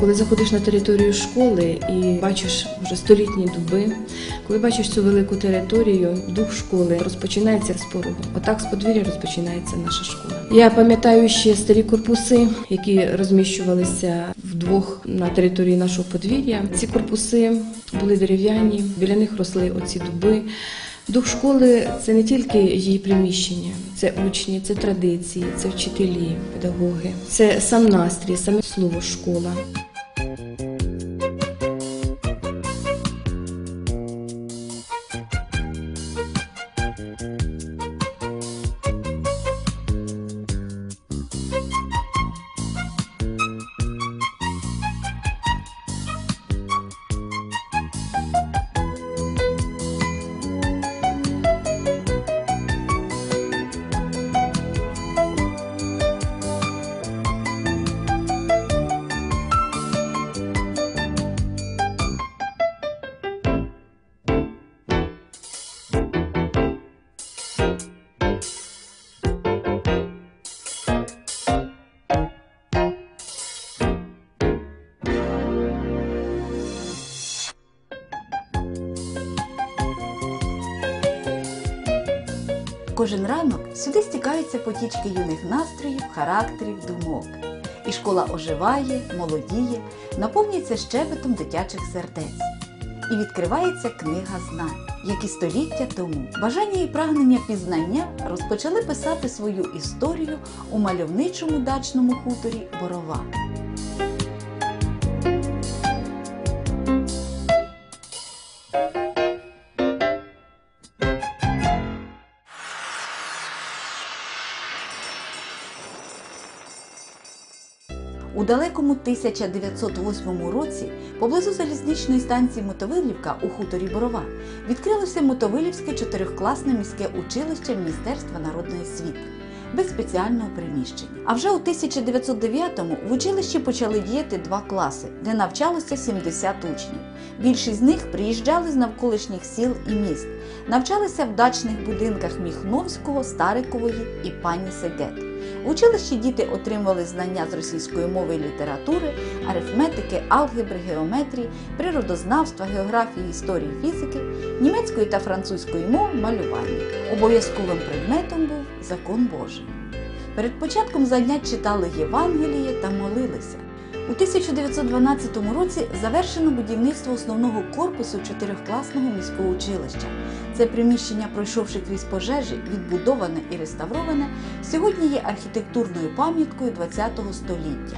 Коли заходиш на територію школи і бачиш вже столітні дуби, коли бачиш цю велику територію, дух школи розпочинається з порогу. Отак з подвір'я розпочинається наша школа. Я пам'ятаю ще старі корпуси, які розміщувалися вдвох на території нашого подвір'я. Ці корпуси були дерев'яні, біля них росли оці дуби. Дух школи це не тільки її приміщення, це учні, це традиції, це вчителі, педагоги, це сам настрій, саме слово школа. Кожен ранок сюди стікаються потічки юних настроїв, характерів, думок. І школа оживає, молодіє, наповнюється щебетом дитячих сердець. І відкривається книга знань, які століття тому бажання і прагнення пізнання розпочали писати свою історію у мальовничому дачному хуторі Борова. У далекому 1908 році поблизу залізничної станції Мотовилівка у хуторі Борова відкрилося Мотовилівське чотирьохкласне міське училище Міністерства народної освіти без спеціального приміщення. А вже у 1909-му в училищі почали діяти два класи, де навчалося 70 учнів. Більшість з них приїжджали з навколишніх сіл і міст, навчалися в дачних будинках Міхновського, Старикової і пані Сегет. В училищі діти отримували знання з російської мови і літератури, арифметики, алгебри, геометрії, природознавства, географії, історії, фізики, німецької та французької мов, малювання. Обов'язковим предметом був закон Божий. Перед початком занять читали Євангеліє та молилися. У 1912 році завершено будівництво основного корпусу чотирьохкласного міського училища. Це приміщення, пройшовши крізь пожежі, відбудоване і реставроване, сьогодні є архітектурною пам'яткою ХХ століття.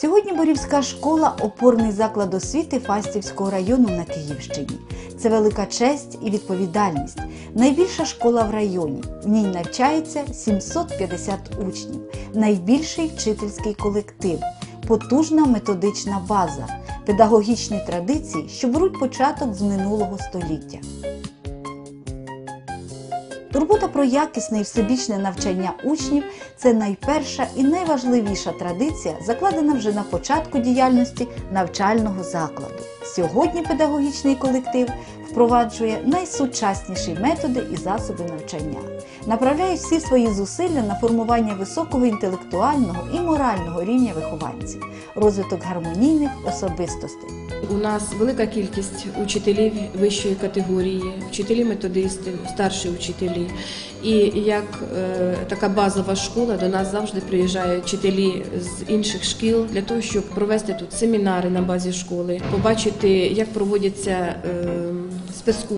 Сьогодні Борівська школа опорний заклад освіти Фастівського району на Київщині. Це велика честь і відповідальність. Найбільша школа в районі. В ній навчається 750 учнів, найбільший вчительський колектив, потужна методична база, педагогічні традиції, що беруть початок з минулого століття. Турбота про якісне і всебічне навчання учнів це найперша і найважливіша традиція, закладена вже на початку діяльності навчального закладу. Сьогодні педагогічний колектив впроваджує найсучасніші методи і засоби навчання, направляє всі свої зусилля на формування високого інтелектуального і морального рівня вихованців, розвиток гармонійних особистостей. У нас велика кількість учителів вищої категорії, вчителі-методисти, старші учителі. І як е, така базова школа до нас завжди приїжджають вчителі з інших шкіл для того, щоб провести тут семінари на базі школи, побачити, як проводяться е, спецкурси.